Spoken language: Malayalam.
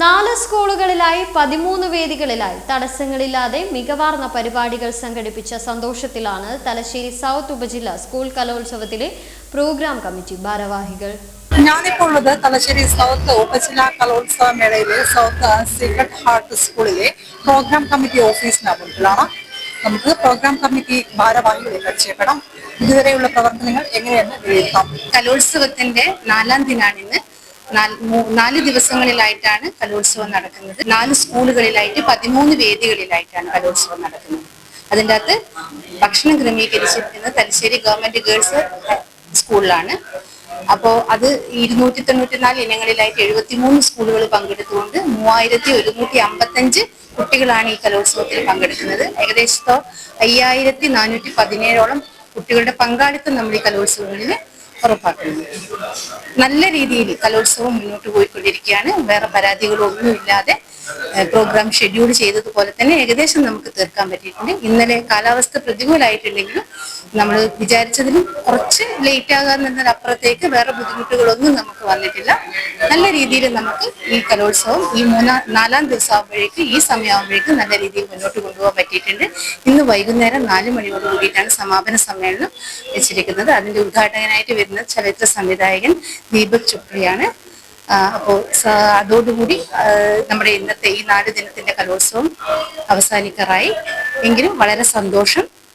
നാല് സ്കൂളുകളിലായി പതിമൂന്ന് വേദികളിലായി തടസ്സങ്ങളില്ലാതെ മികവാർന്ന പരിപാടികൾ സംഘടിപ്പിച്ച സന്തോഷത്തിലാണ് തലശ്ശേരി സൗത്ത് ഉപജില്ല സ്കൂൾ കലോത്സവത്തിലെ പ്രോഗ്രാം കമ്മിറ്റി ഭാരവാഹികൾ. ഞാനിപ്പോൾ ഉള്ളത് തലശ്ശേരി സൗത്ത് ഉപജില്ലാ കലോത്സവ മേളയിലെ സൗത്ത് സീക്രട്ട് ഹാർട്ട് സ്കൂളിലെ പ്രോഗ്രാം കമ്മിറ്റി ഓഫീസിന് നമുക്ക് പ്രോഗ്രാം കമ്മിറ്റി ഭാരവാഹികളെ പരിചയപ്പെടാം. ഇതുവരെയുള്ള പ്രവർത്തനങ്ങൾ എങ്ങനെയെന്ന് വിലയിരുത്താം. കലോത്സവത്തിന്റെ നാലാം ദിനാണ് ഇന്ന്. നാല് ദിവസങ്ങളിലായിട്ടാണ് കലോത്സവം നടക്കുന്നത്. നാല് സ്കൂളുകളിലായിട്ട് പതിമൂന്ന് വേദികളിലായിട്ടാണ് കലോത്സവം നടക്കുന്നത്. അതിന്റെ അകത്ത് ഭക്ഷണം ക്രമീകരിച്ചിരിക്കുന്നത് തലശ്ശേരി ഗവൺമെന്റ് ഗേൾസ് സ്കൂളിലാണ്. അപ്പോൾ അത് ഇരുന്നൂറ്റി തൊണ്ണൂറ്റി നാല് ഇനങ്ങളിലായിട്ട് എഴുപത്തിമൂന്ന് സ്കൂളുകൾ പങ്കെടുത്തുകൊണ്ട് മൂവായിരത്തി ഒരുന്നൂറ്റി അമ്പത്തഞ്ച് കുട്ടികളാണ് ഈ കലോത്സവത്തിൽ പങ്കെടുക്കുന്നത്. ഏകദേശത്തോ അയ്യായിരത്തി നാനൂറ്റി പതിനേഴോളം കുട്ടികളുടെ പങ്കാളിത്തം നമ്മൾ ഈ കലോത്സവങ്ങളിൽ ഉറപ്പാക്കുന്നത്. നല്ല രീതിയിൽ കലോത്സവം മുന്നോട്ട് പോയിക്കൊണ്ടിരിക്കുകയാണ്. വേറെ പരാതികളൊന്നുമില്ലാതെ പ്രോഗ്രാം ഷെഡ്യൂൾ ചെയ്തതുപോലെ തന്നെ ഏകദേശം നമുക്ക് തീർക്കാൻ പറ്റിയിട്ടുണ്ട്. ഇന്നലെ കാലാവസ്ഥ പ്രതികൂലമായിട്ടുണ്ടെങ്കിലും നമ്മൾ വിചാരിച്ചതിലും കുറച്ച് ലേറ്റ് ആകാമെന്നതിനപ്പുറത്തേക്ക് വേറെ ബുദ്ധിമുട്ടുകളൊന്നും നമുക്ക് വന്നിട്ടില്ല. നല്ല രീതിയിൽ നമുക്ക് ഈ കലോത്സവം ഈ മൂന്നാം നാലാം ദിവസം ഈ സമയമാകുമ്പോഴേക്ക് നല്ല രീതിയിൽ മുന്നോട്ട് കൊണ്ടുപോകാൻ പറ്റിയിട്ടുണ്ട്. ഇന്ന് വൈകുന്നേരം നാല് മണിയോട് കൂടിയിട്ടാണ് സമാപന സമ്മേളനം വെച്ചിരിക്കുന്നത്. അതിന്റെ ഉദ്ഘാടകനായിട്ട് വരുന്ന ചലച്ചിത്ര സംവിധായകൻ ദീപക് ചുപ്രിയാണ്. അപ്പോൾ അതോടുകൂടി നമ്മുടെ ഇന്നത്തെ ഈ നാല് ദിനത്തിന്റെ കലോത്സവം അവസാനിക്കാറായി. എങ്കിലും വളരെ സന്തോഷം.